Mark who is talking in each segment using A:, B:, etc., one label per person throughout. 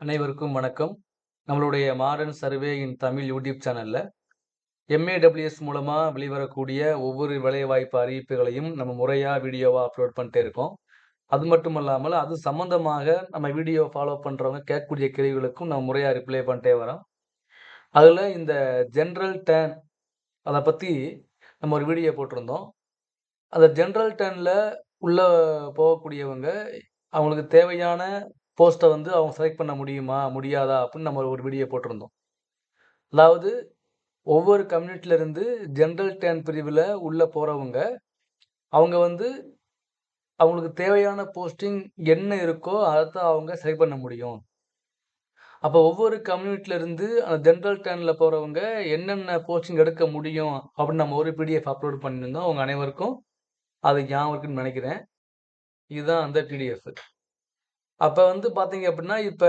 A: அனைவருக்கும் வணக்கம். நம்மளுடைய modern survey in Tamil YouTube சேனலில் எம்ஏடபிள்யூஎஸ் மூலமாக வெளிவரக்கூடிய ஒவ்வொரு வேலைவாய்ப்பு அறிவிப்புகளையும் நம்ம முறையாக வீடியோவாக அப்லோட் பண்ணிட்டே இருக்கோம். அது மட்டும் இல்லாமல் அது சம்மந்தமாக நம்ம வீடியோ ஃபாலோ பண்ணுறவங்க கேட்கக்கூடிய கேள்விகளுக்கும் நம்ம முறையாக ரிப்ளை பண்ணிட்டே வரோம். அதில் இந்த ஜென்ரல் டேன் அதை பற்றி நம்ம ஒரு வீடியோ போட்டிருந்தோம். அந்த ஜென்ரல் டேனில் உள்ள போகக்கூடியவங்க அவங்களுக்கு தேவையான போஸ்ட்டை வந்து அவங்க செலக்ட் பண்ண முடியுமா முடியாதா அப்படின்னு நம்ம ஒரு வீடியோ போட்டிருந்தோம். அதாவது ஒவ்வொரு கம்யூனிட்டில இருந்து ஜென்ரல் டேன் பிரிவில் உள்ளே போகிறவங்க அவங்க வந்து அவங்களுக்கு தேவையான போஸ்டிங் என்ன இருக்கோ அதைத்தான் அவங்க செலக்ட் பண்ண முடியும். அப்போ ஒவ்வொரு கம்யூனிட்டியிலேருந்து அந்த ஜென்ரல் டேனில் போகிறவங்க என்னென்ன போஸ்டிங் எடுக்க முடியும் அப்படின்னு நம்ம ஒரு பிடிஎஃப் அப்லோட் பண்ணியிருந்தோம். அவங்க அனைவருக்கும் அது ஞாபகம் இருக்குன்னு நினைக்கிறேன். இதுதான் அந்த பிடிஎஃப் அப்போ வந்து பார்த்தீங்க அப்படின்னா இப்போ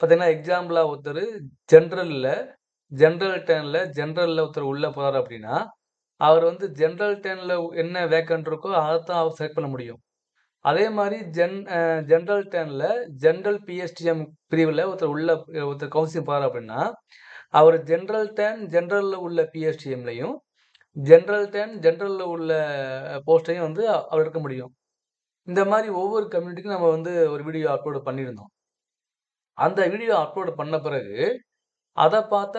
A: பார்த்தீங்கன்னா எக்ஸாம்பிளாக ஒருத்தர் ஜென்ரலில் ஜென்ரல் டேனில் ஜென்ரலில் ஒருத்தர் உள்ளே போகிறார் அப்படின்னா அவர் வந்து ஜென்ரல் டேனில் என்ன வேக்கன்ட் இருக்கோ அதைத்தான் அவர் செலக்ட் பண்ண முடியும். அதே மாதிரி ஜென் ஜென்ரல் டேனில் ஜென்ரல் பிஎஸ்டிஎம் பிரிவில் ஒருத்தர் உள்ள ஒருத்தர் கவுன்சிலிங் போகிறார் அப்படின்னா அவர் ஜென்ரல் டேன் ஜென்ரலில் உள்ள பிஎஸ்டிஎம்லையும் ஜென்ரல் டேன் ஜென்ரலில் உள்ள போஸ்ட்டையும் வந்து அவர் எடுக்க முடியும். இந்த மாதிரி ஒவ்வொரு கம்யூனிட்டிக்கும் நம்ம வந்து ஒரு வீடியோ அப்லோடு பண்ணியிருந்தோம். அந்த வீடியோ அப்லோடு பண்ண பிறகு அதை பார்த்த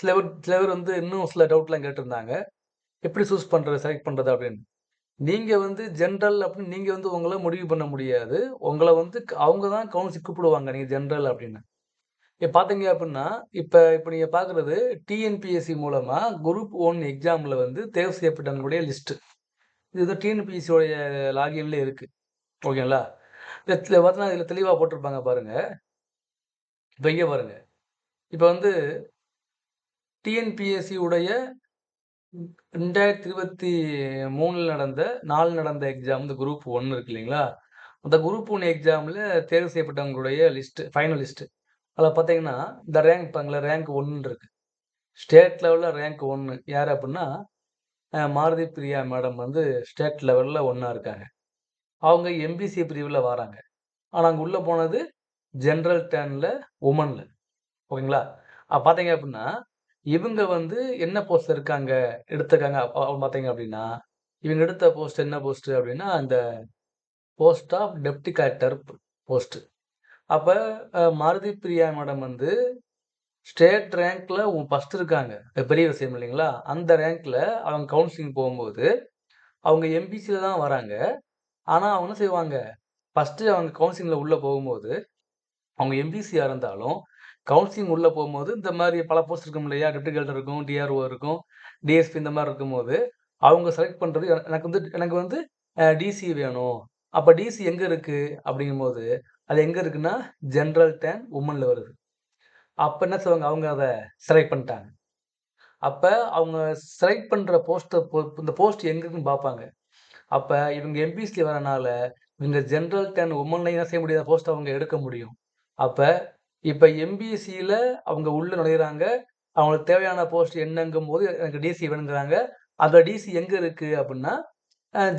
A: சில பேர் சில பேர் வந்து இன்னும் சில டவுட்லாம் கேட்டிருந்தாங்க. எப்படி சூஸ் பண்ணுறது செலக்ட் பண்ணுறது அப்படின்னு. நீங்கள் வந்து ஜென்ரல் அப்படின்னு நீங்கள் வந்து உங்களை முடிவு பண்ண முடியாது. உங்களை வந்து அவங்க தான் கவுன்சில் கூப்பிடுவாங்க நீங்கள் ஜென்ரல் அப்படின்னு. இப்போ பார்த்தீங்க அப்படின்னா இப்போ இப்போ நீங்கள் பார்க்குறது டிஎன்பிஎஸ்சி மூலமாக குரூப் ஒன் எக்ஸாமில் வந்து தேர்வு செய்யப்பட்டவங்களுடைய லிஸ்ட்டு இது வந்து டிஎன்பிஎஸ்சியோடைய லாகின்ல இருக்குது ஓகேங்களா? இதில் பார்த்தீங்கன்னா இதில் தெளிவாக போட்டிருப்பாங்க பாருங்கள் இப்போ இங்கே பாருங்கள் இப்போ வந்து டிஎன்பிஎஸ்சி உடைய ரெண்டாயிரத்தி இருபத்தி மூணில் நடந்த நாலு நடந்த எக்ஸாம் வந்து குரூப் ஒன்று இருக்கு இல்லைங்களா? அந்த குரூப் ஒன் எக்ஸாமில் தேர்வு செய்யப்பட்டவங்களுடைய லிஸ்ட்டு ஃபைனல் லிஸ்ட்டு அதில் பார்த்தீங்கன்னா இந்த ரேங்க் பாருங்களா ரேங்க் ஒன்று இருக்குது ஸ்டேட் லெவலில் ரேங்க் ஒன்று யார் அப்படின்னா மாருதி பிரியா மேடம் வந்து ஸ்டேட் லெவலில் ஒன்றா இருக்காங்க. அவங்க எம்பிசி பிரிவில் வராங்க. ஆனால் அங்கே உள்ளே போனது ஜென்ரல் டேனில் உமனில். ஓகேங்களா? பார்த்தீங்க அப்படின்னா இவங்க வந்து என்ன போஸ்ட் இருக்காங்க எடுத்திருக்காங்க பார்த்தீங்க அப்படின்னா இவங்க எடுத்த போஸ்ட் என்ன போஸ்ட் அப்படின்னா அந்த post of deputy collector post அப்போ மாருதி பிரியா மேடம் வந்து ஸ்டேட் ரேங்க்ல ஃபர்ஸ்ட் இருக்காங்க. பெரிய விஷயம் இல்லைங்களா? அந்த ரேங்க்ல அவங்க கவுன்சிலிங் போகும்போது அவங்க எம்பிசியில் தான் வராங்க. ஆனால் அவங்க என்ன செய்வாங்க? ஃபஸ்ட்டு அவங்க கவுன்சிலிங்கில் உள்ளே போகும்போது அவங்க எம்பிசியாக இருந்தாலும் கவுன்சிலிங் உள்ளே போகும்போது இந்த மாதிரி பல போஸ்ட் இருக்கும் இல்லையா? டெப்டி கலெக்டர் இருக்கும் டிஆர்ஓ இருக்கும் டிஎஸ்பி இந்த மாதிரி இருக்கும்போது அவங்க செலக்ட் பண்ணுறது எனக்கு வந்து எனக்கு வந்து டிசி வேணும். அப்போ டிசி எங்கே இருக்குது அப்படிங்கும்போது அது எங்கே இருக்குன்னா ஜென்ரல் டேன் உமனில் வருது. அப்போ என்ன செய்வாங்க அவங்க அதை செலக்ட் பண்ணிட்டாங்க. அப்போ அவங்க செலக்ட் பண்ணுற போஸ்ட்டை இந்த போஸ்ட் எங்கே இருக்குன்னு பார்ப்பாங்க. அப்போ இவங்க எம்பிசியில் வரனால இவங்க ஜென்ரல் டென் உமன்லையும் என்ன செய்ய முடியாத போஸ்ட் அவங்க எடுக்க முடியும். அப்போ இப்போ எம்பிசியில் அவங்க உள்ளே நுழையிறாங்க. அவங்களுக்கு தேவையான போஸ்ட் என்னங்கும் போது எனக்கு டிசி வேணுங்கிறாங்க. அந்த டிசி எங்கே இருக்குது அப்படின்னா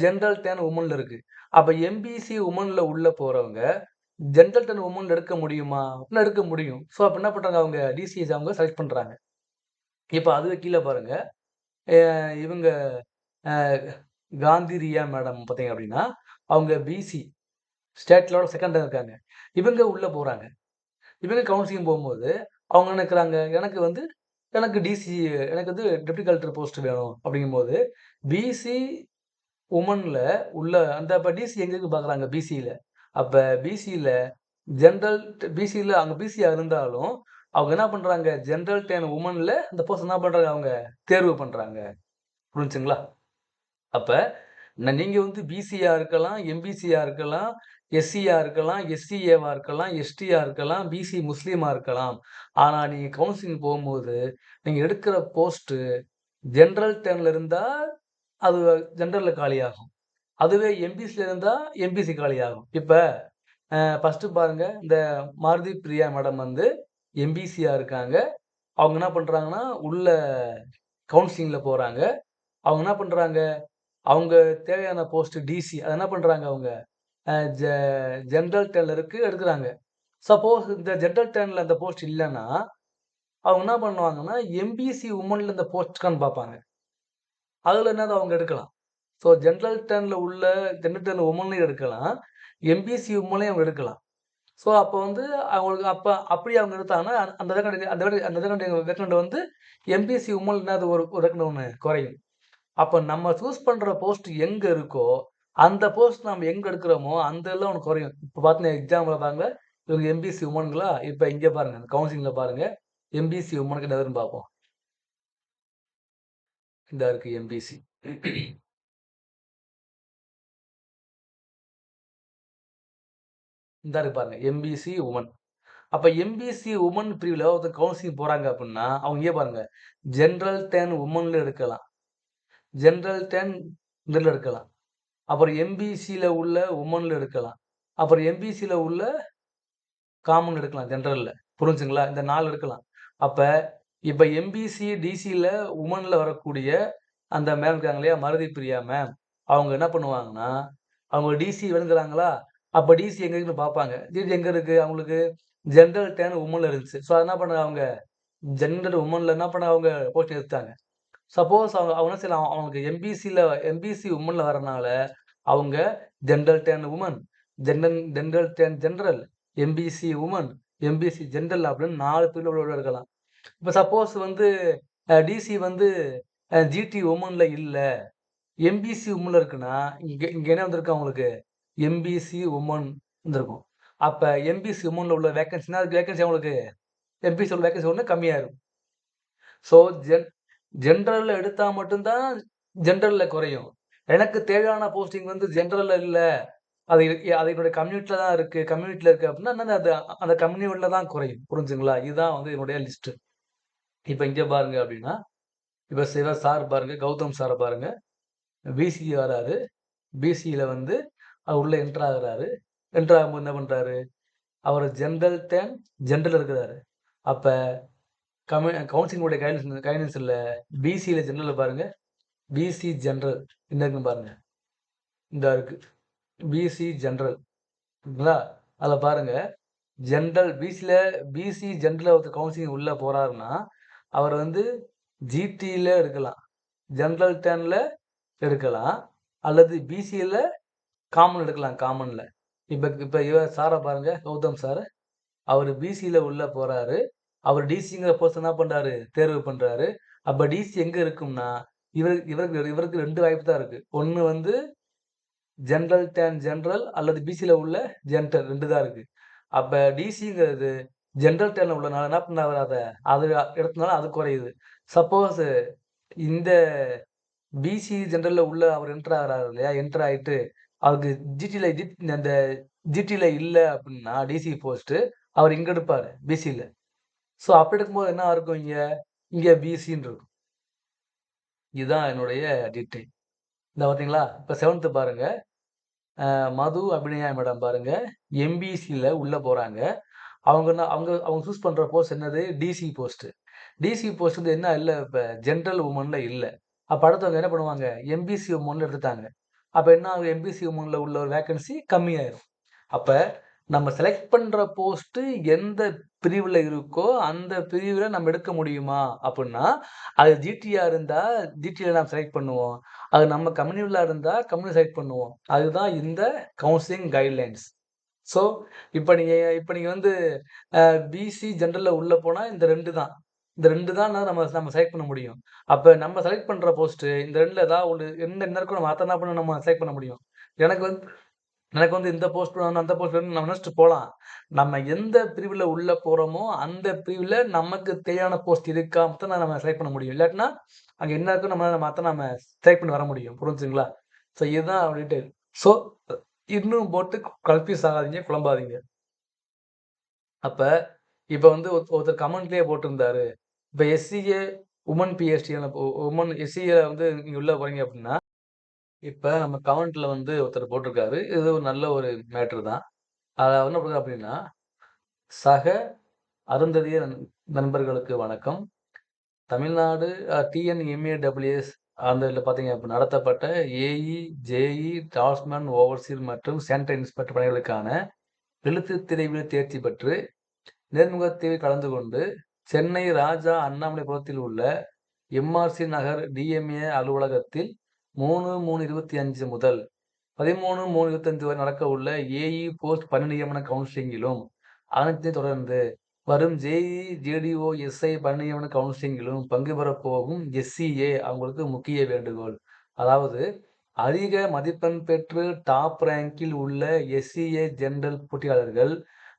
A: ஜென்ரல் டேன் உமனில் இருக்குது அப்போ எம்பிசி உமனில் உள்ளே போகிறவங்க ஜென்டல்டன் உமன் எடுக்க முடியுமா? அப்படின்னு எடுக்க முடியும். ஸோ அப்போ என்ன பண்ணுறாங்க அவங்க டிசிஎஸ் அவங்க செலக்ட் பண்ணுறாங்க இப்போ அதுவே கீழே பாருங்க. இவங்க காந்தி ரியா மேடம் பார்த்தீங்க அப்படின்னா அவங்க பிசி ஸ்டேட் லெவலில் செகண்டாக இருக்காங்க. இவங்க உள்ளே போகிறாங்க இவங்க கவுன்சிலிங் போகும்போது அவங்க நினைக்கிறாங்க? எனக்கு வந்து எனக்கு டிசி எனக்கு வந்து டெப்டி கலெக்டர் போஸ்ட் வேணும். அப்படிங்கும்போது பிசி உமனில் உள்ள அந்த இப்போ டிசி எங்கே பார்க்குறாங்க பிசியில் அப்போ பிசியில் ஜென்ரல் பிசியில் அவங்க பிசியாக இருந்தாலும் அவங்க என்ன பண்ணுறாங்க ஜென்ரல் டென் உமனில் அந்த போஸ்ட் என்ன பண்ணுறாங்க அவங்க தேர்வு பண்ணுறாங்க புரிஞ்சுங்களா? அப்போ நீங்கள் வந்து பிசியாக இருக்கலாம் எம்பிசியாக இருக்கலாம் எஸ்சியாக இருக்கலாம் எஸ்சிஏவாக இருக்கலாம் எஸ்டியாக இருக்கலாம் பிசி முஸ்லீமாக இருக்கலாம். ஆனால் நீங்கள் கவுன்சிலிங் போகும்போது நீங்கள் எடுக்கிற போஸ்ட்டு ஜென்ரல் டெனில் இருந்தால் அது ஜென்ரலில் காலியாகும். அதுவே எம்பிசியில் இருந்தால் எம்பிசி காலியாகும் இப்போ ஃபஸ்ட்டு பாருங்கள் இந்த மாருதி பிரியா மேடம் வந்து எம்பிசியாக இருக்காங்க. அவங்க என்ன பண்ணுறாங்கன்னா உள்ள கவுன்சிலிங்கில் போகிறாங்க அவங்க என்ன பண்ணுறாங்க அவங்க தேவையான போஸ்ட்டு டிசி அதை என்ன பண்ணுறாங்க அவங்க? ஜென்ரல் டெல்லருக்கு எடுக்கிறாங்க. சப்போஸ் இந்த ஜென்ரல் டேர்ன்ல அந்த போஸ்ட் இல்லைன்னா அவங்க என்ன பண்ணுவாங்கன்னா, எம்பிசி உமனில் இந்த போஸ்ட்கான்னு பார்ப்பாங்க. அதில் என்னது அவங்க எடுக்கலாம். ஸோ ஜென்ரல் டேர்ன்ல உள்ள ஜென்ரல் டேர்ன்ல உமனையும் எடுக்கலாம். எம்பிசி உமனையும் அவங்க எடுக்கலாம். ஸோ அப்போ வந்து அவங்களுக்கு அப்போ அப்படி அவங்க எடுத்தாங்கன்னா, அந்த வேக்கண்ட் அந்த அந்த வேக்கண்ட் வேக்கண்ட் வந்து எம்பிசி உமல் என்னது ஒரு வேக்கண்ட் ஒன்று குறையும். அப்போ நம்ம சூஸ் பண்ணுற போஸ்ட் எங்கே இருக்கோ, அந்த போஸ்ட் நம்ம எங்கே எடுக்கிறோமோ, அந்த எல்லாம் ஒன்று குறையும். இப்போ பார்த்தீங்கன்னா எக்ஸாம்பிள் பாருங்க, இவங்க எம்பிசி உமன்களா, இப்போ இங்கே பாருங்க கவுன்சிலிங்கில் பாருங்க. எம்பிசி உமனுக்கு என்ன பார்ப்போம். இந்த இருக்கு எம்பிசி. இந்தா இருக்கு பாருங்க. MBC women. அப்போ எம்பிசி உமன் பிரிவில் ஒருத்தர் கவுன்சிலிங் போகிறாங்க அப்படின்னா அவங்க ஏன் பாருங்க. ஜென்ரல் டென் உமன்ல எடுக்கலாம். ஜென்ரல் டென் இதில் எடுக்கலாம். அப்புறம் எம்பிசியில் உள்ள உமனில் எடுக்கலாம். அப்புறம் எம்பிசியில் உள்ள காமன் எடுக்கலாம் ஜென்ரலில் புரிஞ்சுங்களா? இந்த நாள் எடுக்கலாம். அப்போ இப்போ எம்பிசி, டிசியில் உமனில் வரக்கூடிய அந்த மேம் இருக்காங்க இல்லையா? மருதி பிரியா மேம். அவங்க என்ன பண்ணுவாங்கன்னா, அவங்க டிசி வேணுங்கிறாங்களா? அப்போ டிசி எங்கே இருக்குன்னு பார்ப்பாங்க. டிசி எங்கே இருக்குது அவங்களுக்கு ஜென்ரல் டேன் உமனில் இருந்துச்சு. ஸோ என்ன பண்ண அவங்க, ஜென்ரல் உமனில் என்ன பண்ண அவங்க போஸ்டிங் எடுத்தாங்க சப்போஸ் அவங்க அவங்க சில அவங்களுக்கு எம்பிசியில் எம்பிசி உமனில் வரனால, அவங்க general turn women, general general turn general MBC women, MBC general அப்படின்னு நாலு பேர் உள்ள இருக்கலாம் இப்போ சப்போஸ் வந்து டிசி வந்து ஜிடி உமனில் இல்லை எம்பிசி உமனில் இருக்குன்னா, இங்கே இங்கே என்ன வந்திருக்கு அவங்களுக்கு? எம்பிசி உமன் இருக்கும் அப்போ எம்பிசி உமனில் உள்ள வேக்கன்சினா அதுக்கு வேக்கன்சி அவங்களுக்கு எம்பிசி உள்ள வேக்கன்சி கம்மியாக இருக்கும் ஸோ ஜென் ஜென்ரலில் எடுத்தால் மட்டும்தான் ஜென்ரலில் குறையும். எனக்கு தேவையான போஸ்டிங் வந்து ஜென்ரலில் இல்லை அது அது என்னுடைய கம்யூனிட்டியில் தான் இருக்குது கம்யூனிட்டியில் இருக்குது அப்படின்னா அது அந்த கம்யூனிட்டியில் தான் குறையும். புரிஞ்சுங்களா? இதுதான் வந்து என்னுடைய லிஸ்ட்டு இப்போ இங்கே பாருங்க அப்படின்னா இப்போ சிவ சார் பாருங்கள் கௌதம் சாரை பாருங்கள் பிசி வராரு. பிசியில் வந்து அவர் உள்ளே என்ட்ரு ஆகுறாரு. என்ட்ரு ஆகும்போது என்ன பண்ணுறாரு அவர் ஜென்ரல் தேன் ஜென்ரல் இருக்கிறாரு. அப்போ கமி கவுன்சிலிங்குடைய கைடன்ஸ் இல்லை பிசியில் ஜென்ரலில் பாருங்கள் பிசி ஜென்ரல் என்ன இருக்குன்னு பாருங்கள் இந்த இருக்கு. பிசி ஜென்ரல் ஓகேங்களா அதில் பாருங்கள் ஜென்ரல் பிசியில் பிசி ஜென்ரலில் ஒருத்தர் கவுன்சிலிங் உள்ளே போகிறாருன்னா அவர் வந்து ஜிடியில் எடுக்கலாம். ஜென்ரல் டேனில் எடுக்கலாம். அல்லது பிசியில் காமன் எடுக்கலாம் காமனில் இப்போ இப்போ இவ சாரை பாருங்க. கௌதம் சார். அவர் பிசியில் உள்ளே போகிறாரு அவர் டிசிங்கிற போஸ்ட் என்ன பண்ணுறாரு தேர்வு பண்ணுறாரு அப்போ டிசி எங்கே இருக்கும்னா, இவர் இவருக்கு இவருக்கு ரெண்டு வாய்ப்பு தான் இருக்குது ஒன்று வந்து ஜென்ரல் டேன் ஜென்ரல் அல்லது பிசியில் உள்ள ஜென்ரல் ரெண்டு தான் இருக்குது அப்போ டிசிங்கிறது ஜென்ரல் டேனில் உள்ளனால என்ன பண்ணாரு அதை அது எடுத்தனால அது குறையுது. சப்போஸ் இந்த பிசி ஜென்ரலில் உள்ள அவர் என்டர் ஆகிறாரு இல்லையா? என்டர் ஆகிட்டு அவருக்கு ஜிடியில் ஜி அந்த ஜிடியில் இல்லை அப்படின்னா டிசி போஸ்ட்டு அவர் இங்கே எடுப்பார் பிசியில் ஸோ அப்படி எடுக்கும்போது என்ன இருக்கும் இங்கே இங்கே பிசின்னு இருக்கும். இதுதான் என்னுடைய டீட்டெயில். இந்த பார்த்தீங்களா? இப்போ செவன்த்து பாருங்கள் மது அபிநயா மேடம் பாருங்கள் எம்பிசியில் உள்ளே போகிறாங்க அவங்க என்ன அவங்க அவங்க சூஸ் பண்ணுற போஸ்ட் என்னது? டிசி போஸ்ட்டு டிசி போஸ்ட் வந்து என்ன இல்லை இப்போ ஜென்ரல் உமனில் இல்லை அப்போ அடுத்தவங்க என்ன பண்ணுவாங்க? எம்பிசி உமனில் எடுத்துட்டாங்க. அப்போ என்ன ஆகும்? எம்பிசி உமனில் உள்ள ஒரு வேக்கன்சி கம்மியாயிரும். அப்போ நம்ம செலக்ட் பண்ணுற போஸ்ட்டு எந்த பிரிவில் இருக்கோ, அந்த பிரிவில் நம்ம எடுக்க முடியுமா? அப்படின்னா அது ஜிடிஆர் இருந்தால் ஜிடிஆர் நாம் செலக்ட் பண்ணுவோம். அது நம்ம கம்யூனிட்டில இருந்தால் கம்யூனி செலக்ட் பண்ணுவோம். அதுதான் இந்த கவுன்சிலிங் கைட்லைன்ஸ். ஸோ இப்போ நீங்கள் இப்போ நீங்கள் வந்து பிசி ஜென்ரலில் உள்ளே போனால் இந்த ரெண்டு தான். இந்த ரெண்டு தான் நம்ம நம்ம செலக்ட் பண்ண முடியும். அப்போ நம்ம செலக்ட் பண்ணுற போஸ்ட்டு இந்த ரெண்டில் ஏதாவது ஒன்று எந்த என்ன இருக்கோ நம்ம அத்தனை என்ன பண்ண நம்ம செலக்ட் பண்ண முடியும். எனக்கு வந்து எனக்கு வந்து இந்த போஸ்ட் வேணும், அந்த போஸ்ட் வேணும்னு நம்ம நினச்சிட்டு போகலாம் நம்ம எந்த பிரிவில் உள்ளே போகிறோமோ அந்த பிரிவில் நமக்கு தேவையான போஸ்ட் இருக்கா மட்டும் தான் நம்ம செலக்ட் பண்ண முடியும். இல்லாட்டினா, அங்கே என்ன இருக்கோ நம்ம நம்ம நம்ம செலக்ட் பண்ணி வர முடியும். புரிஞ்சுங்களா ஸோ இதுதான் அப்படின்ட்டு ஸோ இன்னும் போட்டு கன்ஃப்யூஸ் ஆகாதீங்க, குழம்பாதீங்க. அப்போ இப்போ வந்து ஒருத்தர் கமெண்ட்லேயே போட்டிருந்தாரு. இப்போ SCA women PST women SCA வந்து நீங்கள் உள்ளே போகிறீங்க அப்படின்னா இப்போ நம்ம கமெண்ட்ல வந்து ஒருத்தர் போட்டிருக்காரு. இது ஒரு நல்ல ஒரு மேட்டர் தான். அதை என்ன பண்ணுறது அப்படின்னா சக அருந்ததிய நண் நண்பர்களுக்கு வணக்கம். தமிழ்நாடு டிஎன்எம்ஏடபிள்யூஎஸ் அந்த இதில் பார்த்தீங்க அப்டின்னா நடத்தப்பட்ட ஏஇ, ஜேஇ, டாஸ்மேன் ஓவர்சீர் மற்றும் சானிட்டரி இன்ஸ்பெக்டர் பணிகளுக்கான எழுத்து தேர்வில் தேர்ச்சி பெற்று நேர்முகத்தில் கலந்து கொண்டு சென்னை ராஜா அண்ணாமலைபுரத்தில் உள்ள எம்ஆர்சி நகர் டிஎம்ஏ அலுவலகத்தில் மூணு மூணு இருபத்தி அஞ்சு முதல் பதிமூணு மூணு இருபத்தஞ்சு வரை நடக்க உள்ள ஏஇ போஸ்ட் பணி நியமன கவுன்சிலிங்கிலும் அதனைத் தொடர்ந்து வரும் ஜேஇ ஜேடிஓ எஸ்ஐ பணி நியமன கவுன்சிலிங்கிலும் பங்கு பெறப்போகும் எஸ்சிஏ அவங்களுக்கு முக்கிய வேண்டுகோள். அதாவது அதிக மதிப்பெண் பெற்று டாப் ரேங்கில் உள்ள எஸ்சிஏ ஜெனரல் போட்டியாளர்கள்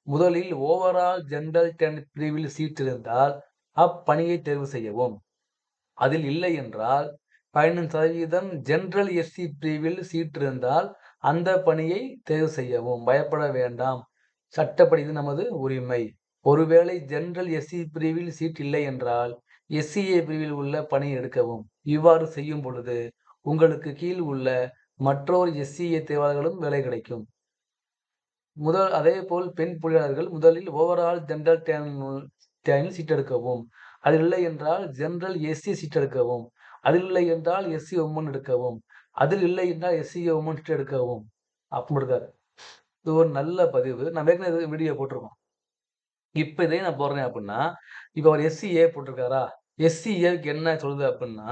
A: முதலில் ஓவரால் ஜெனரல் டென்ட் பிரிவில் சீட் இருந்தால் அப்பணியை தேர்வு செய்யவும். அதில் இல்லை என்றால் பதினஞ்சு சதவீதம் ஜென்ரல் எஸ்சி பிரிவில் சீட் இருந்தால் அந்த பணியை தேர்வு செய்யவும். பயப்பட வேண்டாம். சட்டப்படி இது நமது உரிமை. ஒருவேளை ஜென்ரல் எஸ்சி பிரிவில் சீட் இல்லை என்றால் எஸ்சிஏ பிரிவில் உள்ள பணி எடுக்கவும். இவ்வாறு செய்யும் பொழுது உங்களுக்கு கீழ் உள்ள மற்றொரு எஸ்சிஏ தேர்வாளர்களும் வேலை கிடைக்கும். முதல் அதே போல் பெண் பொறியாளர்கள் முதலில் ஓவரால் ஜெனரல் டேனில் சீட் எடுக்கவும் அது இல்லை என்றால் ஜென்ரல் எஸ்சி சீட் எடுக்கவும் அதில் இல்லை என்றால் எஸ்சி உமன் எடுக்கவும். அதில் இல்லை என்றால் எஸ்சி உமன் சீட் எடுக்கவும். அப்படி இருக்காரு இது ஒரு நல்ல பதிவு. நான் ஏற்கனவே வீடியோ போட்டிருக்கோம். இப்போ இதே நான் போடுறேன் அப்படின்னா இப்போ அவர் எஸ்சிஏ போட்டிருக்காரா? எஸ்சிஏவுக்கு என்ன சொல்லுது அப்படின்னா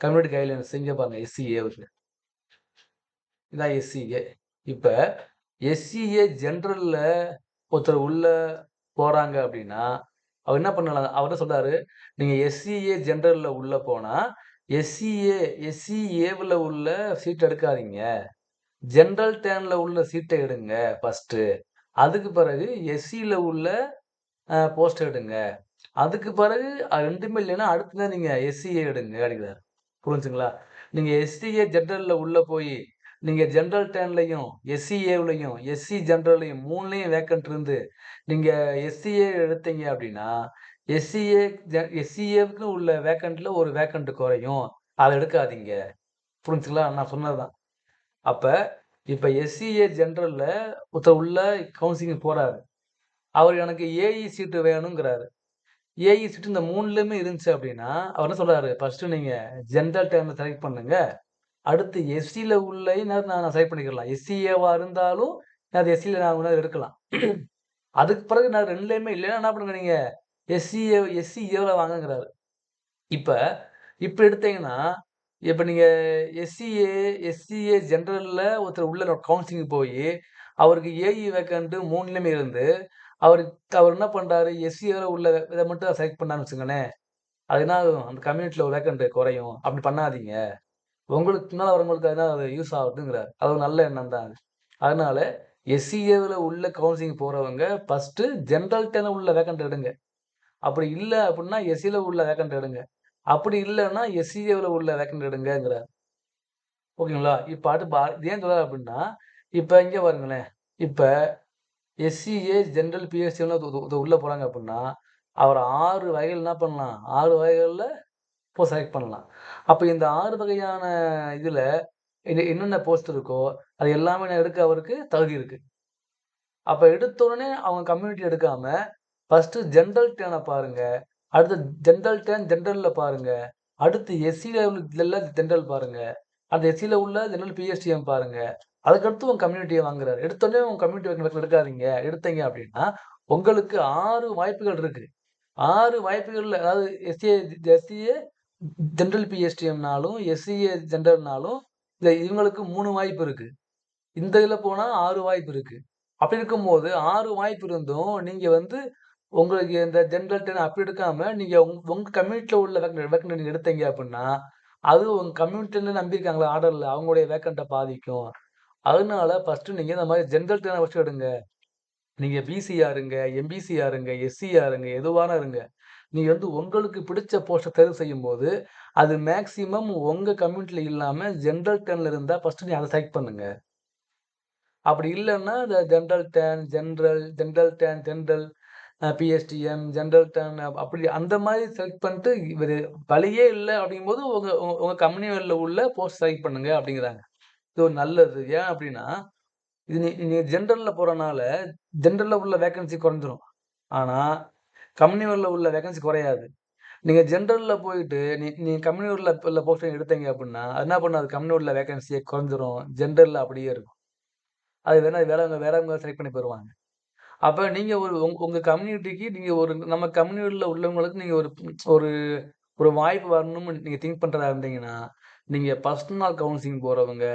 A: கம்யூனிட்டி கைட்லைன்ஸ் செஞ்ச பாருங்க எஸ்சிஏவுக்கு இதான் எஸ்சிஏ இப்போ எஸ்சிஏ ஜென்ரலில் ஒருத்தர் உள்ள போகிறாங்க அப்படின்னா அவர் என்ன பண்ணலாம்? அவர் என்ன சொல்றாரு? நீங்கள் எஸ்சிஏ ஜென்ரலில் உள்ள போனால் எஸ்சிஏ எஸ்சிஏவில் உள்ள சீட் எடுக்காதீங்க. ஜென்ரல் டேனில் உள்ள சீட்டை எடுங்க ஃபஸ்ட்டு அதுக்கு பிறகு எஸ்சியில் உள்ள போஸ்ட் எடுங்க. அதுக்கு பிறகு ரெண்டுமே இல்லைன்னா அடுத்து தான் நீங்கள் எஸ்சிஏ எடுங்க அப்படிங்கிறார். புரிஞ்சுங்களா? நீங்கள் எஸ்சிஏ ஜென்ரலில் உள்ளே போய் நீங்கள் ஜென்ரல் டேன்லையும் எஸ்சிஏவிலையும் எஸ்சி ஜென்ரல்லையும் மூணுலேயும் வேக்கன்ட் இருந்து நீங்கள் எஸ்சிஏ எடுத்தீங்க அப்படின்னா எஸ்சிஏ எஸ்சிஏவுக்கு உள்ள வேக்கண்ட்டில் ஒரு வேக்கண்ட் குறையும். அதை எடுக்காதீங்க. புரிஞ்சுங்களா? நான் சொன்னது தான் அப்போ இப்போ எஸ்சிஏ ஜென்ரலில் ஒருத்தர் உள்ள கவுன்சிலிங் போகிறாரு அவர் எனக்கு ஏஇ சீட்டு வேணுங்கிறாரு. ஏஇ சீட்டு இந்த மூணுலேயுமே இருந்துச்சு அப்படின்னா அவர் என்ன சொல்கிறாரு ஃபஸ்ட்டு நீங்கள் ஜென்ரல் டேர்மில் செலக்ட் பண்ணுங்கள் அடுத்து எஸ்சியில் உள்ள நான் நான் செலக்ட் பண்ணிக்கலாம் எஸ்சிஏவாக இருந்தாலும் நான் அது எஸ்சியில் நான் எடுக்கலாம். அதுக்கு பிறகு நான் ரெண்டுலேயுமே இல்லைன்னா என்ன பண்ணுங்க நீங்கள் எஸ்சிஏ எஸ்சி ஏவில் வாங்குங்கிறாரு. இப்போ இப்போ எடுத்தீங்கன்னா இப்போ நீங்கள் எஸ்சிஏ எஸ்சிஏ ஜென்ரலில் ஒருத்தர் உள்ள கவுன்சிலிங் போய் அவருக்கு ஏஇ வேக்கண்ட்டு மூணுலேயுமே இருந்து அவர் அவர் என்ன பண்ணுறாரு எஸ்சிஏவில் உள்ள இதை மட்டும் செலக்ட் பண்ணான்னு வச்சுக்கோங்களேன். அது என்ன ஆகும்? அந்த கம்யூனிட்டியில் ஒரு வேக்கண்ட் குறையும். அப்படி பண்ணாதீங்க. உங்களுக்கு பின்னால் வரவங்களுக்கு அதனால் அது யூஸ் ஆகுதுங்கிறார். அது ஒரு நல்ல எண்ணம் தான் அதனால எஸ்சிஏவில் உள்ள கவுன்சிலிங் போகிறவங்க ஃபஸ்ட்டு ஜென்ரல் டென உள்ள வேக்கண்ட் எடுங்க. அப்படி இல்லை அப்படின்னா எஸ்சியில் உள்ள வேக்கண்ட் எடுங்க. அப்படி இல்லைன்னா எஸ்சிஏவில் உள்ள வேக்கண்ட் எடுங்கிறார் ஓகேங்களா? இப்போ அடுத்து பா ஏன் சொல்கிறார் அப்படின்னா இப்போ இங்கே பாருங்களேன். இப்போ எஸ்சிஏ ஜென்ரல் பிஎஸ்சியில் உள்ளே போகிறாங்க அப்படின்னா அவர் ஆறு வகைகள் என்ன பண்ணலாம்? ஆறு வகைகளில் போஸ்ட் செலக்ட் பண்ணலாம். அப்போ இந்த ஆறு வகையான இதில் இது என்னென்ன போஸ்ட் இருக்கோ அது எல்லாமே நான் எடுக்க அவருக்கு தகுதி இருக்குது அப்போ எடுத்த உடனே அவங்க கம்யூனிட்டி எடுக்காமல் ஃபஸ்ட்டு ஜென்ரல் டேனை பாருங்கள் அடுத்து ஜென்ரல் டேன் ஜென்ரலில் பாருங்கள் அடுத்து எஸ்சியில் ஜென்ரல் பாருங்கள் அந்த எஸ்சியில் உள்ள ஜென்ரல் பிஎஸ்டிஎம் பாருங்கள் அதுக்கடுத்து உங்கள் கம்யூனிட்டியை வாங்குறாரு. எடுத்தோடனே உங்கள் கம்யூனிட்டி எடுக்காதீங்க. எடுத்தீங்க அப்படின்னா உங்களுக்கு ஆறு வாய்ப்புகள் இருக்குது ஆறு வாய்ப்புகளில் அதாவது எஸ்சிஏ எஸ்சிஏ ஜென்ரல் பிஎஸ்டிஎம்னாலும் எஸ்சிஏ ஜென்ரல்னாலும் இல்லை இவங்களுக்கு மூணு வாய்ப்பு இருக்குது இந்த இதில் போனால் ஆறு வாய்ப்பு இருக்குது அப்படி இருக்கும்போது ஆறு வாய்ப்பு இருந்தும் நீங்கள் வந்து உங்களுக்கு இந்த ஜென்ரல் டென் அப்படி எடுக்காமல் நீங்கள் உங் உங்கள் கம்யூனிட்டியில் உள்ள வேக்கண்ட் வேக்கண்ட் நீங்கள் எடுத்தீங்க அப்படின்னா அது உங்கள் கம்யூனிட்டியில் நம்பியிருக்காங்களா ஆர்டரில் அவங்களுடைய வேக்கண்ட்டை பாதிக்கும். அதனால ஃபஸ்ட்டு நீங்கள் இந்த மாதிரி ஜென்ரல் டெனை ஃபஸ்ட்டு எடுங்க. நீங்கள் பிசியாக இருங்க எம்பிசியாக இருங்க எஸ்சியாக இருங்க எதுவான இருங்க. நீங்கள் வந்து உங்களுக்கு பிடிச்ச போஸ்ட்டை தேர்வு செய்யும்போது அது மேக்ஸிமம் உங்கள் கம்யூனிட்டியில் இல்லாமல் ஜென்ரல் டெனில் இருந்தால் ஃபஸ்ட்டு நீங்கள் அதை செலக்ட் பண்ணுங்கள் அப்படி இல்லைன்னா இந்த general turn general general turn general PSTM general turn அப்படி அந்த மாதிரி செலக்ட் பண்ணிட்டு இவர் வழியே இல்லை அப்படிங்கும்போது உங்கள் உங்கள் கம்பெனிகளில் உள்ள போஸ்ட் செலக்ட் பண்ணுங்க அப்படிங்கிறாங்க. இது ஒரு நல்லது. ஏன் அப்படின்னா இது நீ நீங்கள் ஜென்ரலில் போகிறனால ஜென்ரலில் உள்ள வேக்கன்சி குறைஞ்சிரும். ஆனால் கம்பெனிகளில் உள்ள வேகன்சி குறையாது. நீங்கள் ஜென்ரலில் போயிட்டு நீ நீ கம்பெனியூரில் உள்ள போஸ்டிங் எடுத்தீங்க அப்படின்னா அது என்ன பண்ணாது கம்பெனியூரில் வேகன்சியை குறைஞ்சிரும். ஜென்ரலில் அப்படியே இருக்கும். அது வேணா வேறவங்க வேறவங்க செலக்ட் பண்ணி போயிடுவாங்க அப்போ நீங்கள் ஒரு உங் உங்கள் கம்யூனிட்டிக்கு நீங்கள் ஒரு நம்ம கம்யூனிட்டியில் உள்ளவங்களுக்கு நீங்கள் ஒரு ஒரு ஒரு வாய்ப்பு வரணும்னு நீங்கள் திங்க் பண்ணுறதா இருந்தீங்கன்னா, நீங்கள் பர்சனல் கவுன்சிலிங் போகிறவங்க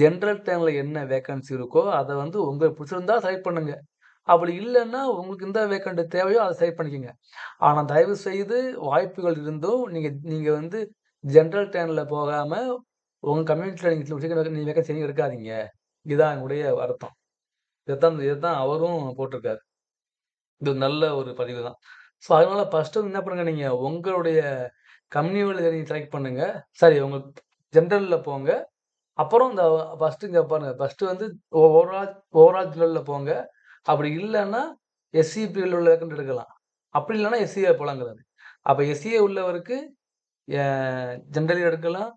A: ஜென்ரல் டர்ம்ல என்ன வேக்கன்சி இருக்கோ, அதை வந்து உங்களுக்கு பிடிச்சிருந்தா செலக்ட் பண்ணுங்கள் அப்படி இல்லைன்னா உங்களுக்கு எந்த வேக்கண்ட் தேவையோ அதை செலக்ட் பண்ணிக்கோங்க ஆனால் தயவு செய்து வாய்ப்புகள் இருந்தும், நீங்கள் நீங்கள் வந்து ஜென்ரல் டேனில் போகாமல் உங்கள் கம்யூனிட்டியில் நீங்கள் நீங்க வேக்கன்சி எதுவும் எடுக்காதீங்க. இதுதான் என்னுடைய அர்த்தம். இதைத்தான் இதைத்தான் அவரும் போட்டிருக்காரு. இது நல்ல ஒரு பதிவு தான். ஸோ, அதனால ஃபஸ்ட்டு என்ன பண்ணுங்க நீங்கள் உங்களுடைய கம்யூனிட்டில நீங்கள் செலக்ட் பண்ணுங்க. சரி உங்க ஜென்ரலில் போங்க. அப்புறம் இந்த ஃபர்ஸ்ட்டு இங்கே பாருங்கள் ஃபர்ஸ்ட்டு வந்து ஓவரால் ஓவரால் ஜெனரல்ல போங்க. அப்படி இல்லைன்னா எஸ்சி உள்ள வேக்கண்ட் எடுக்கலாம். அப்படி இல்லைன்னா எஸ்சிஏ போலாங்கிறாரு. அப்போ எஸ்சிஏ உள்ளவருக்கு எ எடுக்கலாம்.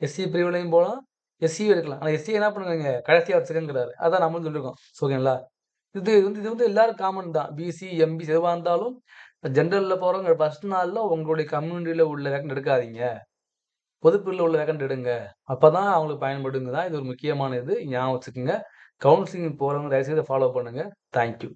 A: எஸ்சி பிரிவுலையும் போகலாம் எஸ்சியும் எடுக்கலாம். ஆனால் எஸ்சியை என்ன பண்ணுங்க, கடைசியாக வச்சுக்கங்கிறாரு. அதான் நம்மளும் சொல்லியிருக்கோம். ஓகேங்களா? இது வந்து இது வந்து எல்லாரும் காமன் தான். பிசி, எம்பிசி எதுவாக இருந்தாலும் ஜென்ரலில் போகிறவங்க ஃபஸ்ட் நாளில் உங்களுடைய கம்யூனிட்டியில் உள்ள வேக்கண்ட் எடுக்காதீங்க. பொதுப்பிரிவில் உள்ள வேக்கண்ட் எடுங்க. அப்போ தான் அவங்களுக்கு பயன்படுங்க தான். இது ஒரு முக்கியமான இது. ஞாபகம் வச்சுக்கங்க. கவுன்சிலிங் போகிறவங்க தயவுசெய்து ஃபாலோ பண்ணுங்கள் தேங்க் யூ.